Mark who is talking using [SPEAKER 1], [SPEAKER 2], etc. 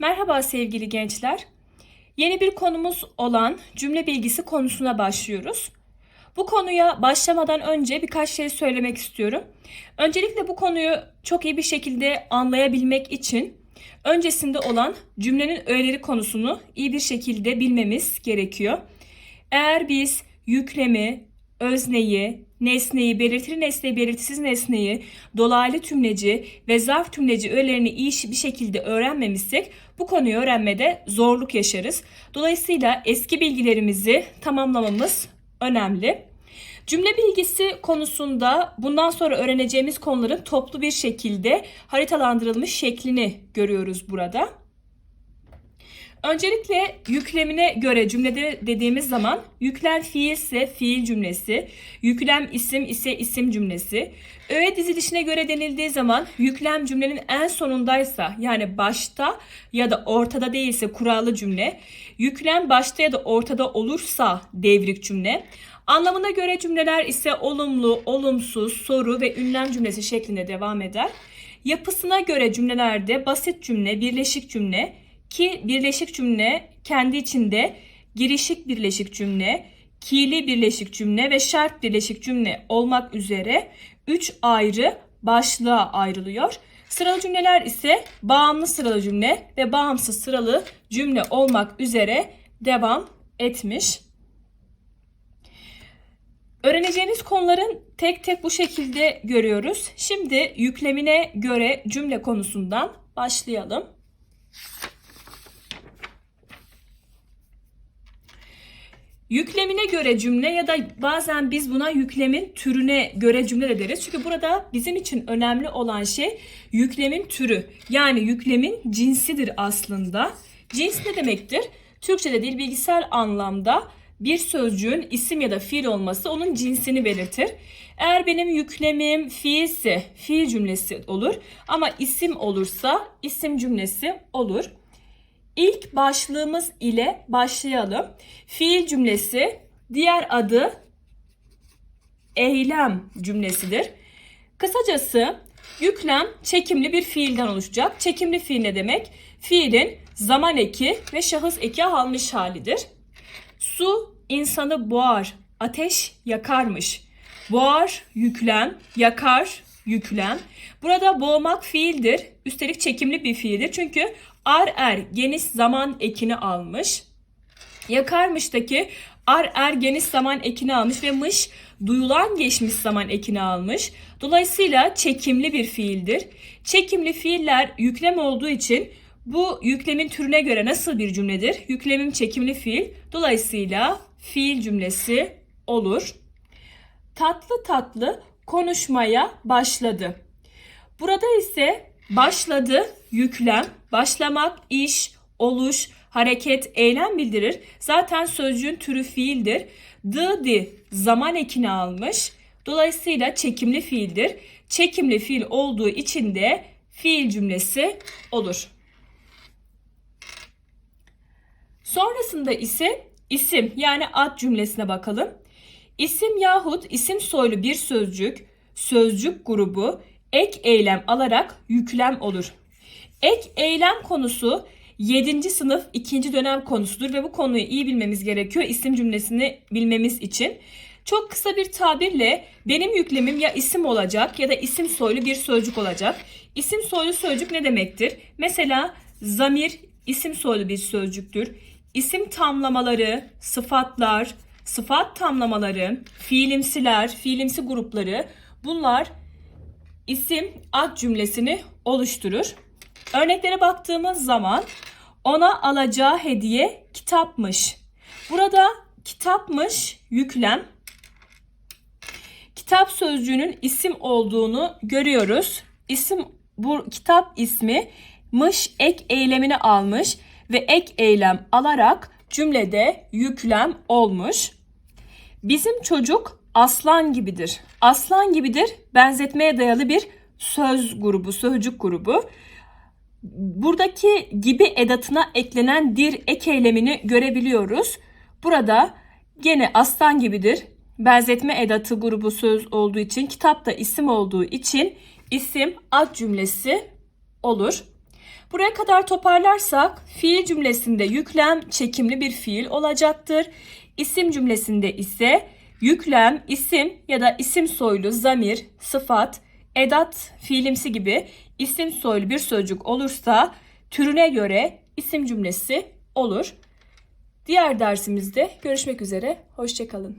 [SPEAKER 1] Merhaba sevgili gençler. Yeni bir konumuz olan cümle bilgisi konusuna başlıyoruz. Bu konuya başlamadan önce birkaç şey söylemek istiyorum. Öncelikle bu konuyu çok iyi bir şekilde anlayabilmek için öncesinde olan cümlenin öğeleri konusunu iyi bir şekilde bilmemiz gerekiyor. Eğer biz yüklemi, özneyi, nesneyi, belirtili nesneyi, belirtisiz nesneyi, dolaylı tümleci ve zarf tümleci öğelerini iyi bir şekilde öğrenmemişsek bu konuyu öğrenmede zorluk yaşarız. Dolayısıyla eski bilgilerimizi tamamlamamız önemli. Cümle bilgisi konusunda bundan sonra öğreneceğimiz konuların toplu bir şekilde haritalandırılmış şeklini görüyoruz burada. Öncelikle yüklemine göre cümlede dediğimiz zaman yüklem fiil ise fiil cümlesi, yüklem isim ise isim cümlesi. Öğe dizilişine göre denildiği zaman yüklem cümlenin en sonundaysa yani başta ya da ortada değilse kurallı cümle, yüklem başta ya da ortada olursa devrik cümle, Anlamına göre cümleler ise olumlu, olumsuz, soru ve ünlem cümlesi şeklinde devam eder. Yapısına göre cümlelerde basit cümle, birleşik cümle ki birleşik cümle kendi içinde girişik birleşik cümle, ki'li birleşik cümle ve şart birleşik cümle olmak üzere 3 ayrı başlığa ayrılıyor. Sıralı cümleler ise bağımlı sıralı cümle ve bağımsız sıralı cümle olmak üzere devam etmiş. Öğreneceğimiz konuların tek tek bu şekilde görüyoruz. Şimdi yüklemine göre cümle konusundan başlayalım. Yüklemine göre cümle ya da bazen biz buna yüklemin türüne göre cümle de deriz. Çünkü burada bizim için önemli olan şey yüklemin türü. Yani yüklemin cinsidir aslında. Cins ne demektir? Türkçe'de dil bilgisel anlamda bir sözcüğün isim ya da fiil olması onun cinsini belirtir. Eğer benim yüklemim fiilse fiil cümlesi olur ama isim olursa isim cümlesi olur. İlk başlığımız ile başlayalım. Fiil cümlesi diğer adı eylem cümlesidir. Kısacası yüklem çekimli bir fiilden oluşacak. Çekimli fiil ne demek? Fiilin zaman eki ve şahıs eki almış halidir. Su insanı boğar, ateş yakarmış. Boğar yüklem, yakar yüklem. Burada boğmak fiildir. Üstelik çekimli bir fiildir. Çünkü ar er geniş zaman ekini almış. Yakarmıştaki ar er geniş zaman ekini almış ve mış duyulan geçmiş zaman ekini almış. Dolayısıyla çekimli bir fiildir. Çekimli fiiller yüklem olduğu için bu yüklemin türüne göre nasıl bir cümledir? Yüklemim çekimli fiil. Dolayısıyla fiil cümlesi olur. Tatlı tatlı konuşmaya başladı. Burada ise başladı yüklem, başlamak, iş, oluş, hareket, eylem bildirir. Zaten sözcüğün türü fiildir. The, di zaman ekini almış. Dolayısıyla çekimli fiildir. Çekimli fiil olduğu için de fiil cümlesi olur. Sonrasında ise isim yani ad cümlesine bakalım. İsim yahut isim soylu bir sözcük, sözcük grubu ek eylem alarak yüklem olur. Ek eylem konusu 7. sınıf 2. dönem konusudur ve bu konuyu iyi bilmemiz gerekiyor isim cümlesini bilmemiz için. Çok kısa bir tabirle benim yüklemim ya isim olacak ya da isim soylu bir sözcük olacak. İsim soylu sözcük ne demektir? Mesela zamir isim soylu bir sözcüktür. İsim tamlamaları, sıfatlar, sıfat tamlamaları, fiilimsiler, fiilimsi grupları bunlar isim ad cümlesini oluşturur. Örneklere baktığımız zaman ona alacağı hediye kitapmış. Burada kitapmış yüklem. Kitap sözcüğünün isim olduğunu görüyoruz. İsim bu kitap ismi mış ek eylemini almış ve ek eylem alarak cümlede yüklem olmuş. Bizim çocuk aslan gibidir. Aslan gibidir benzetmeye dayalı bir söz grubu, sözcük grubu. Buradaki gibi edatına eklenen dir ek eylemini görebiliyoruz. Burada gene aslan gibidir. Benzetme edatı grubu söz olduğu için, kitapta isim olduğu için isim ad cümlesi olur. Buraya kadar toparlarsak fiil cümlesinde yüklem çekimli bir fiil olacaktır. İsim cümlesinde ise yüklem, isim ya da isim soylu zamir, sıfat, edat, fiilimsi gibi isim soylu bir sözcük olursa türüne göre isim cümlesi olur. Diğer dersimizde görüşmek üzere. Hoşçakalın.